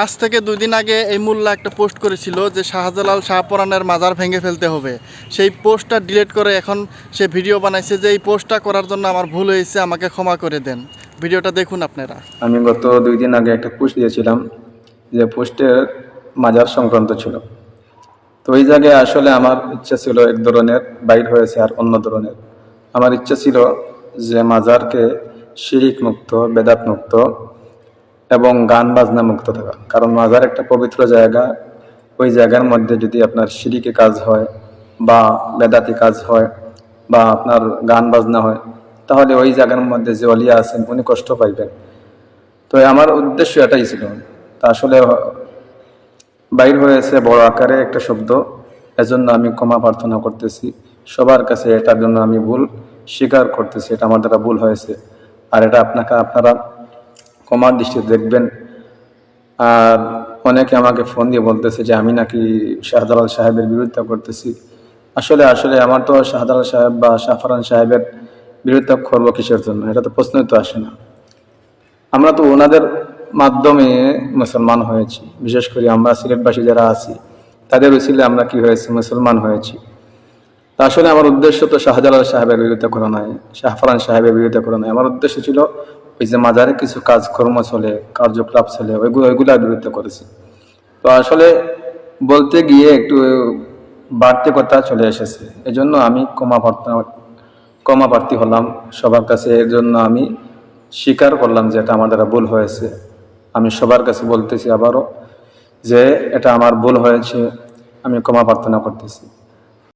আজ থেকে দুই দিন আগে এই মোল্লা একটা পোস্ট করেছিল যে শাহজালাল শাহপরানের মাজার ভেঙে ফেলতে হবে। সেই পোস্টটা ডিলিট করে এখন সে ভিডিও বানাইছে যে এই পোস্টটা করার জন্য আমার ভুল হয়েছে, আমাকে ক্ষমা করে দেন। ভিডিওটা দেখুন আপনারা। আমি গত দুই দিন আগে একটা পোস্ট দিয়েছিলাম যে পোস্টের মাজার সংক্রান্ত ছিল। তো ওই জায়গায় আসলে আমার ইচ্ছা ছিল এক ধরনের, বাইর হয়েছে আর অন্য ধরনের। আমার ইচ্ছা ছিল যে মাজারকে শিরিক মুক্ত, বেদাত মুক্ত এবং গান বাজনা মুক্ত থাকা। কারণ মাজার একটা পবিত্র জায়গা, ওই জায়গার মধ্যে যদি আপনার সিঁড়িকে কাজ হয় বা বেদাতি কাজ হয় বা আপনার গান বাজনা হয়, তাহলে ওই জায়গার মধ্যে যে অলিয়া আছেন, উনি কষ্ট পাইবেন। তো আমার উদ্দেশ্য এটাই ছিল। তা আসলে বাইর হয়েছে বড় আকারে একটা শব্দ, এজন্য আমি ক্ষমা প্রার্থনা করতেছি। সবার কাছে এটার জন্য আমি ভুল স্বীকার করতেছি, এটা আমার দ্বারা ভুল হয়েছে। আর এটা আপনাকে, আপনারা ক্ষমার দৃষ্টিতে দেখবেন। আর অনেকে আমাকে ফোন দিয়ে বলতেছে যে, আমি নাকি শাহজালাল সাহেবের বিরোধিতা করতেছি। আসলে আসলে আমার তো শাহজালাল সাহেব বা শাহফরান সাহেবের বিরোধিতা করব কিসের জন্য? এটা তো প্রশ্নই তো আসে না। আমরা তো ওনাদের মাধ্যমে মুসলমান হয়েছি। বিশেষ করে আমরা সিলেটবাসী যারা আছি, তাদের উচিলে আমরা কি হয়েছি? মুসলমান হয়েছি। তা আসলে আমার উদ্দেশ্য তো শাহজালাল সাহেবের বিরোধিতা করা নয় শাহফরান সাহেবের বিরোধিতা করা নয়। আমার উদ্দেশ্য ছিল ওই যে মাজারে কিছু কাজকর্ম চলে, কার্যকলাপ চলে, ওইগুলো ওইগুলার বিরুদ্ধে করেছি। তো আসলে বলতে গিয়ে একটু বাড়তি কথা চলে এসেছে। এজন্য আমি ক্ষমা প্রার্থনা, ক্ষমা প্রার্থী হলাম সবার কাছে। এর জন্য আমি স্বীকার করলাম যে এটা আমার দ্বারা ভুল হয়েছে। আমি সবার কাছে বলতেছি আবারও যে এটা আমার ভুল হয়েছে, আমি ক্ষমা প্রার্থনা করতেছি।